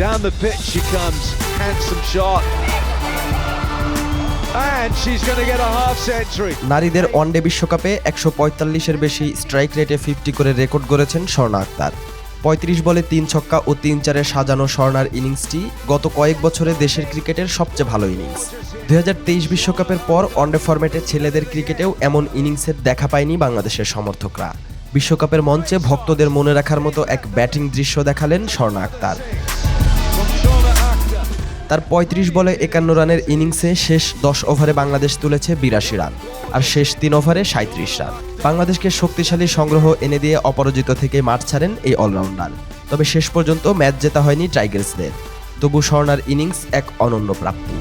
Down the pitch she comes. Handsome shot. And she's going to get a half century. নারীদের one day বিশ্বকাপে একশো পঁয়তাল্লিশের বেশি strike রেটে ফিফটি করে রেকর্ড গড়েছেন স্বর্ণা আক্তার পঁয়ত্রিশ বলে তিন ছক্কা ও তিন চারে সাজানো স্বর্ণার ইনিংসটি গত কয়েক বছরে দেশের ক্রিকেটের সবচেয়ে ভালো ইনিংস দুই বিশ্বকাপের পর ওয়ানডে ফরম্যাটে ছেলেদের ক্রিকেটেও এমন ইনিংসের দেখা পায়নি বাংলাদেশের সমর্থকরা বিশ্বকাপের মঞ্চে ভক্তদের মনে রাখার মতো এক ব্যাটিং দৃশ্য দেখালেন স্বর্ণা আক্তার. তার ৩৫ বলে একান্ন রানের ইনিংসে শেষ দশ ওভারে বাংলাদেশ তুলেছে বিরাশি রান, আর শেষ তিন ওভারে সাঁত্রিশ রান। বাংলাদেশকে শক্তিশালী সংগ্রহ এনে দিয়ে অপরাজিত থেকে মাঠ ছাড়েন এই অলরাউন্ডার। তবে শেষ পর্যন্ত ম্যাচ জেতা হয়নি টাইগার্সদের। তবু স্বর্ণার ইনিংস এক অনন্য প্রাপ্তি।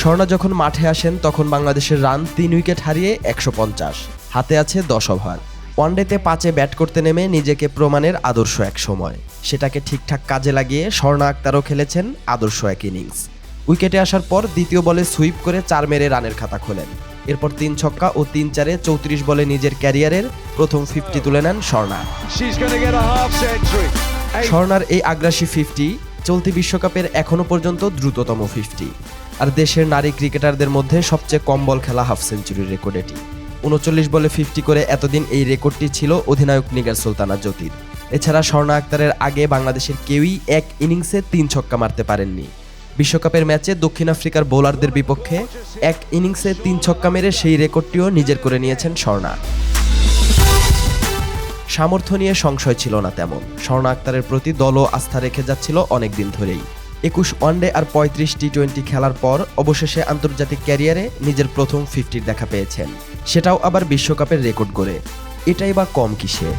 স্বর্ণা যখন মাঠে আসেন, তখন বাংলাদেশের রান তিন উইকেট হারিয়ে একশো পঞ্চাশ। হাতে আছে দশ ওভার। ওয়ানডেতে পাঁচে ব্যাট করতে নেমে নিজেকে প্রমাণের আদর্শ এক সময়। সেটাকে ঠিকঠাক কাজে লাগিয়ে স্বর্ণা আক্তারও খেলেছেন আদর্শ এক ইনিংস। উইকেটে আসার পর দ্বিতীয় বলে সুইপ করে চার মেরে রানের খাতা খোলেন। এরপর তিন ছক্কা ও তিন চারে চৌত্রিশ বলে নিজের ক্যারিয়ারের প্রথম ফিফটি তুলে নেন স্বর্ণা. স্বর্ণার এই আগ্রাসী ফিফটি চলতি বিশ্বকাপের এখনও পর্যন্ত দ্রুততম ফিফটি আর দেশের নারী ক্রিকেটারদের মধ্যে সবচেয়ে কম বল খেলা হাফ সেঞ্চুরির রেকর্ড এটি। উনচল্লিশ বলে ফিফটি করে এতদিন এই রেকর্ডটি ছিল অধিনায়ক নিগার সুলতানা জ্যোতির এছাড়া স্বর্ণা আক্তারের আগে বাংলাদেশের কেউই এক ইনিংসে তিন ছক্কা মারতে পারেননি। বিশ্বকাপের ম্যাচে দক্ষিণ আফ্রিকার বোলারদের বিপক্ষে এক ইনিংসে তিন ছক্কা মেরে সেই রেকর্ডটিও নিজের করে নিয়েছেন স্বর্ণা। সামর্থ্য নিয়ে সংশয় ছিল না তেমন। স্বর্ণা আক্তারের প্রতি দলও আস্থা রেখে যাচ্ছিল অনেক দিন ধরেই। একুশ ওয়ানডে আর পঁয়ত্রিশ টি টোয়েন্টি খেলার পর অবশেষে আন্তর্জাতিক ক্যারিয়ারে নিজের প্রথম ফিফটির দেখা পেয়েছেন। সেটাও আবার বিশ্বকাপের রেকর্ড করে এটাই বা কম কিসে?